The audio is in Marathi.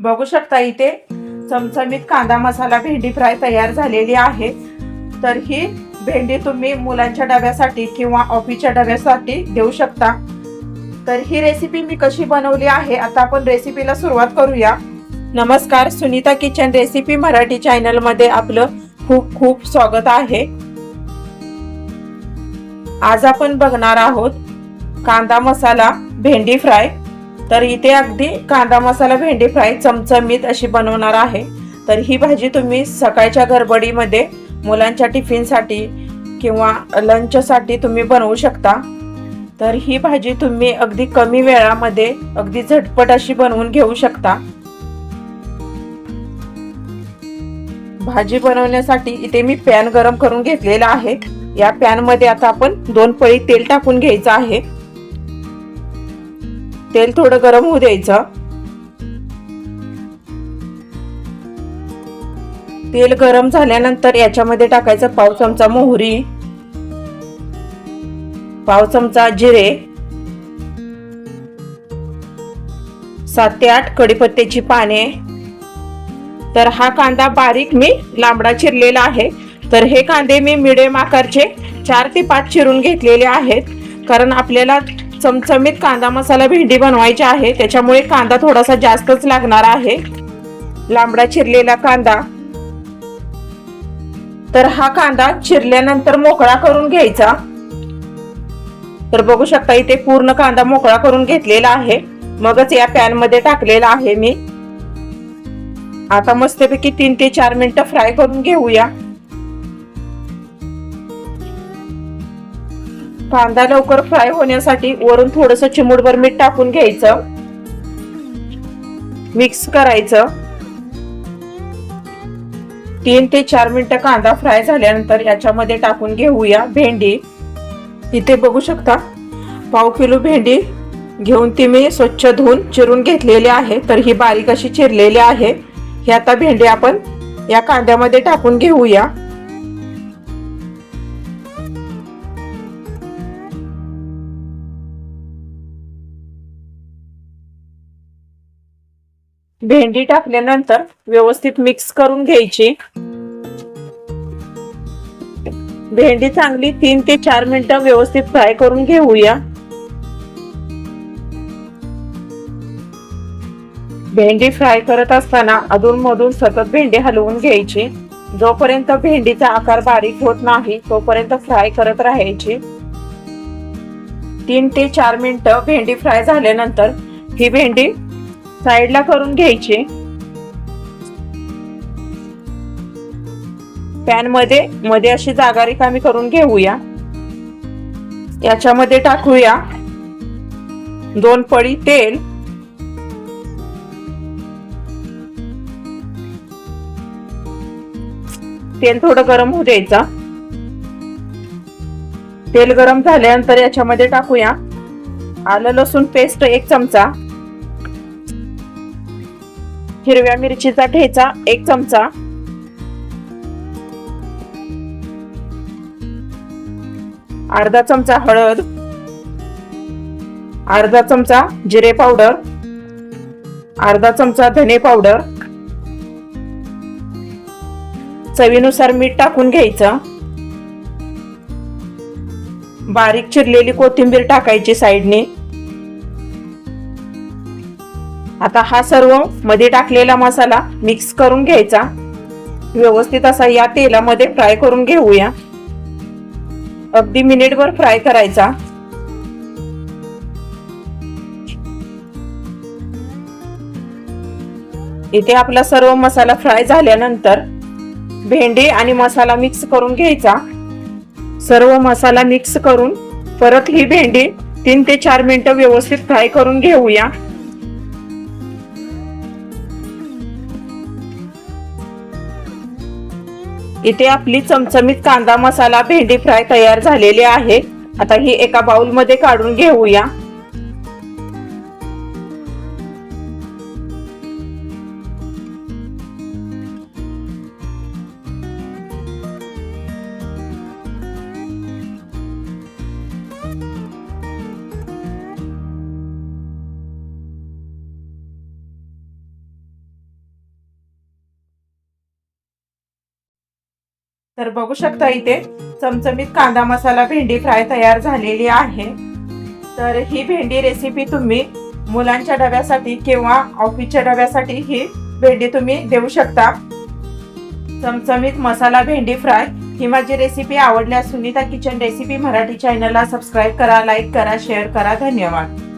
बघू शकता इथे चमचमीत कांदा मसाला भेंडी फ्राय तयार झालेली आहे. तर ही भेंडी तुम्ही मुलांच्या डब्यासाठी किंवा ऑफिसच्या डब्यासाठी देऊ शकता. तर ही रेसिपी मी कशी बनवली आहे आता आपण रेसिपीला सुरुवात करूया. नमस्कार सुनीता किचन रेसिपी मराठी चॅनलमध्ये आपलं खूप खूप स्वागत आहे. आज आपण बघणार आहोत कांदा मसाला भेंडी फ्राय. तर इथे अगदी कांदा मसाला भेंडी फ्राय चमचमीत अशी बनवणार आहे. तर ही भाजी तुम्ही सकाळच्या गडबडीमध्ये मुलांच्या टिफिनसाठी किंवा लंचसाठी तुम्ही बनवू शकता. तर ही भाजी तुम्ही अगदी कमी वेळामध्ये अगदी झटपट अशी बनवून घेऊ शकता. भाजी बनवण्यासाठी इथे मी पॅन गरम करून घेतलेला आहे. या पॅनमध्ये आता आपण दोन पळी तेल टाकून घ्यायचं आहे. तेल थोडं गरम होऊ द्यायचं. तेल गरम झाल्यानंतर याच्यामध्ये टाकायचं पाव चमचा मोहरी पाव चमचा जिरे सात ते आठ कडीपत्त्याची पाने. तर हा कांदा बारीक मी लांबडा चिरलेला आहे. तर हे कांदे मी मिडियम आकारचे चार ते पाच चिरून घेतलेले आहेत. कारण आपल्याला चमचमीत कांदा मसाला भेंडी बनवायची आहे. त्याच्यामुळे कांदा थोडासा जास्तच लागणार आहे. लांबडा चिरलेला कांदा. तर हा कांदा चिरल्यानंतर मोकळा करून घ्यायचा. तर बघू शकता इथे पूर्ण कांदा मोकळा करून घेतलेला आहे. मगच या पॅनमध्ये टाकलेला आहे मी. आता मस्तपैकी तीन ते चार मिनिटं फ्राय करून घेऊया. कांदा लवकर फ्राय होण्यासाठी वरून थोडस चिमूटभर मीठ टाकून घ्यायचं. मिक्स करायचं. तीन ते चार मिनिटं कांदा फ्राय झाल्यानंतर याच्यामध्ये टाकून घेऊया भेंडी. इथे बघू शकता पाव किलो भेंडी घेऊन ती मी स्वच्छ धुवून चिरून घेतलेली आहे. तर ही बारीक अशी चिरलेली आहे. ही आता भेंडी आपण या कांद्यामध्ये टाकून घेऊया. भेंडी टाकल्यानंतर व्यवस्थित मिक्स करून घ्यायची. भेंडी चांगली तीन ते चार मिनिटं व्यवस्थित फ्राय करून घेऊया. भेंडी फ्राय करत असताना अधून मधून सतत भेंडी हलवून घ्यायची. जोपर्यंत भेंडीचा आकार बारीक होत नाही तोपर्यंत फ्राय करत राहायची. तीन ते चार मिनिटं भेंडी फ्राय झाल्यानंतर ही भेंडी साईडला करून घ्यायचे. पॅनमध्ये मध्ये अशी जागा रिकामी करून घेऊया. याच्यामध्ये टाकूया दोन पळी तेल. तेल थोडं गरम होऊ द्यायचं. तेल गरम झाल्यानंतर याच्यामध्ये टाकूया आलं लसूण पेस्ट एक चमचा. हिरव्या मिरचीचा ठेचा एक चमचा. अर्धा चमचा हळद. अर्धा चमचा जिरे पावडर. अर्धा चमचा धने पावडर. चवीनुसार मीठ टाकून घ्यायचं. बारीक चिरलेली कोथिंबीर टाकायची साईडने. आता हा सर्वमध्ये टाकलेला मसाला मिक्स करून घ्यायचा. व्यवस्थित असा या तेलामध्ये फ्राय करून घेऊया. अगदी मिनिटभर फ्राय करायचा. इथे आपला सर्व मसाला फ्राय झाल्यानंतर भेंडी आणि मसाला मिक्स करून घ्यायचा. सर्व मसाला मिक्स करून परत ही भेंडी तीन ते चार मिनिटं व्यवस्थित फ्राय करून घेऊया. इथे आपली चमचमीत कांदा मसाला भेंडी फ्राय तयार झालेली आहे. आता ही एका बाउलमध्ये काढून घेऊया. तर बघू शकता इथे चमचमीत कांदा मसाला भेंडी फ्राय तयार झालेली आहे. तर ही भेंडी रेसिपी तुम्ही मुलांच्या डब्यासाठी किंवा ऑफिसच्या डब्यासाठी ही भेंडी तुम्ही देऊ शकता. चमचमीत मसाला भेंडी फ्राय ही माझी रेसिपी आवडल्यास सुनीता किचन रेसिपी मराठी चॅनलला सबस्क्राईब करा लाईक करा शेअर करा. धन्यवाद.